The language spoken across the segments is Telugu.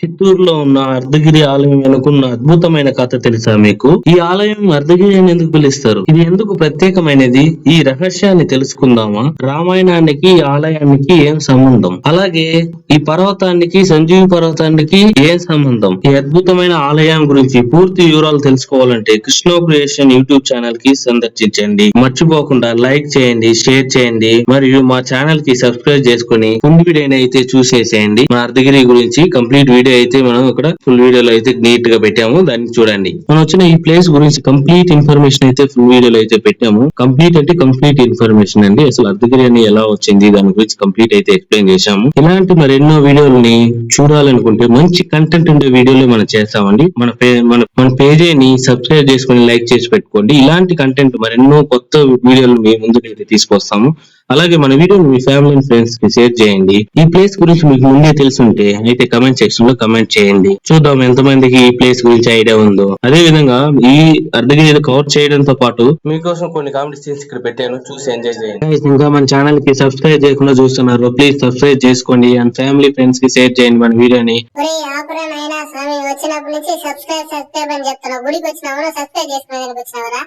చిత్తూరులో ఉన్న అర్ధగిరి ఆలయం వెనుకున్న అద్భుతమైన కథ తెలుసా మీకు? ఈ ఆలయం అర్ధగిరి అని ఎందుకు పిలుస్తారు? ఇది ఎందుకు ప్రత్యేకమైనది? ఈ రహస్యాన్ని తెలుసుకుందామా? రామాయణానికి ఈ ఆలయానికి ఏం సంబంధం? అలాగే ఈ పర్వతానికి సంజీవి పర్వతానికి ఏం సంబంధం? ఈ అద్భుతమైన ఆలయం గురించి పూర్తి వివరాలు తెలుసుకోవాలంటే కృష్ణ క్రియేషన్ యూట్యూబ్ ఛానల్కి సందర్శించండి. మర్చిపోకుండా లైక్ చేయండి షేర్ చేయండి మరియు మా ఛానల్కి సబ్స్క్రైబ్ చేసుకుని ముందు వీడియో అయితే చూసేసేయండి. మా అర్ధగిరి గురించి కంప్లీట్ వీడియో అయితే మనం ఇక్కడ ఫుల్ వీడియోలో అయితే నీట్గా పెట్టాము. దాన్ని చూడండి. మనం వచ్చిన ఈ ప్లేస్ గురించి కంప్లీట్ ఇన్ఫర్మేషన్ అయితే ఫుల్ వీడియోలో అయితే పెట్టాము. కంప్లీట్ అంటే కంప్లీట్ ఇన్ఫర్మేషన్ అండి. అసలు అర్ధగిరి అని ఎలా వచ్చింది దాని గురించి కంప్లీట్ అయితే ఎక్స్ప్లెయిన్ చేశాము. ఇలాంటి మరెన్నో వీడియోలని చూడాలనుకుంటే మంచి కంటెంట్ ఉండే వీడియోలు మనం చేస్తామండి. మన పే- మన మన పేజీని సబ్స్క్రైబ్ చేసుకొని లైక్ చేసి పెట్టుకోండి. ఇలాంటి కంటెంట్ మరెన్నో కొత్త వీడియోలు మీ ముందుకైతే అయితే తీసుకొస్తాము. అలాగే మన వీడియోని మీ ఫ్యామిలీ అండ్ ఫ్రెండ్స్కి షేర్ చేయండి. ఈ ప్లేస్ గురించి మీకు ముందే తెలుసుంటే అయితే కమెంట్ సెక్షన్లో కమెంట్ చేయండి. చూద్దాం ఎంత మందికి ఈ ప్లేస్ గురించి ఐడియా ఉందో. అదే విధంగా ఈ అర్ధగిరి కవర్ చేయడంతో పాటు మీకోసం కొన్ని కామెడీ సీన్స్ ఇక్కడ పెట్టాను. చూసి ఎంజాయ్ చేయండి. ఇంకా మన ఛానల్కి సబ్స్క్రైబ్ చేయకుండా చూస్తున్నారు. ప్లీజ్ సబ్స్క్రైబ్ చేసుకోండి అండ్ ఫ్యామిలీ ఫ్రెండ్స్కి షేర్ చేయండి మన వీడియోని. ఒరే ఆపురా నాయనా స్వామి వచ్చినప్పటి నుంచి సబ్స్క్రైబ్ సబ్స్క్రైబ్ అని చెప్తున్నావు. గుడికి వచ్చినావు సబ్స్క్రైబ్ వచ్చినావురా?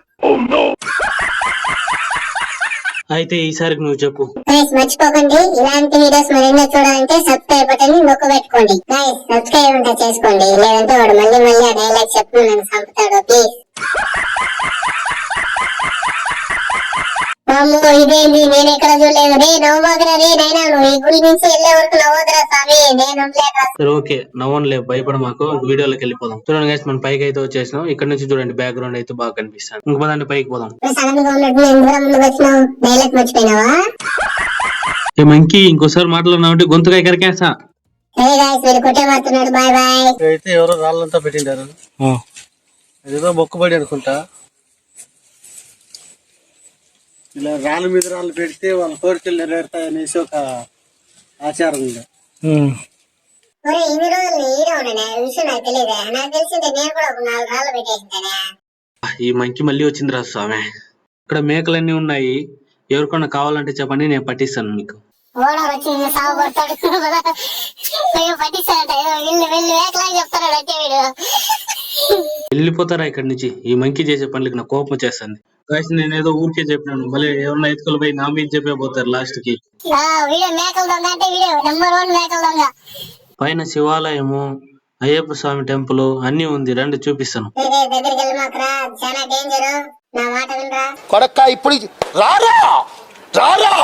అయితే ఈసారికి నువ్వు చెప్పు. గైస్ మర్చిపోకండి. ఇలాంటి వీడియోస్ మరెన్నో చూడాలంటే సబ్స్క్రైబ్ బటన్ని నొక్కు పెట్టుకోండి. గైస్ సబ్స్క్రైబ్ ఉంటే చేసుకోండి. లేదంటే వాడు మళ్ళీ మళ్ళీ ఆ డైలాగ్ చెప్పు నన్ను చంపుతాడు. ప్లీజ్ అమ్మో ఇదేంది? నేను ఎక్కడ చూడలేదు. రే నవ్వోదరా రే నైనా నువ్వు ఈ గుడి నుంచి వెళ్ళే వరకు నవ్వోదరా స్వామి. నేను సరే ఓకే. నవ్వనులే భయపడ మాకు వీడియోలోకి వెళ్ళిపోదాం. చూడండి గైస్ మనం పైకి అయితే వచ్చేసినాం. ఇక్కడ నుంచి చూడండి బ్యాక్గ్రౌండ్ అయితే బాగా కనిపిస్తాను ఇంక పదండి పైకి పోదాం. ఏ మంకీ ఇంకోసారి మాట్లాడినా అంటే గొంతుగా ఎక్కడికేసా సరే గాయస్ వీడు కొట్టే మారుతున్నాడు బాయ్ బాయ్ అయితే ఎవరో రాళ్ళంతా పెట్టిండారు. అదేదో మొక్కుబడి అనుకుంటా. ఇలా రాళ్ళ మీద రాళ్ళు పెడితే వాళ్ళ కోరికలు నెరవేరుతాయి అనేసి ఒక ఆచారం ఉంది. ఒరే ఇన్ని రోజులు హీరో ఉండనే ఈ విషయం నాకు తెలియదే. నాకు తెలిసిందే నేను కూడా ఒక నాలుగు రాళ్ళు పెట్టేసింటానే. ఈ మంకి మళ్ళీ వచ్చిందిరా స్వామి. ఇక్కడ మేకలన్నీ ఉన్నాయి. ఎవరికన్నా కావాలంటే చెప్పండి నేను పట్టిస్తాను మీకు. ఓడర్ వచ్చి నిన్ను సాగు కొడతాడు. అయ్యో పట్టిస్తాడంట. ఏదో వీళ్ళు వీళ్ళు వేకలాగా చెప్తాడు అంటే వీడు. వెళ్ళిపోతారా ఇక్కడ నుంచి? ఈ మంకి చేసే పనులకి నా కోపం వచ్చేస్తుంది. కాసి నేను ఏదో ఊరికే చెప్పినాను. మళ్ళీ ఎవరన్నా ఎత్తుకులు పోయి నా మీద చెప్పే పోతారు లాస్ట్కి. పైన శివాలయము అయ్యప్ప స్వామి టెంపుల్ అన్ని ఉంది. రండి చూపిస్తాను. కొడక్క ఇప్పుడు రారా? రారా?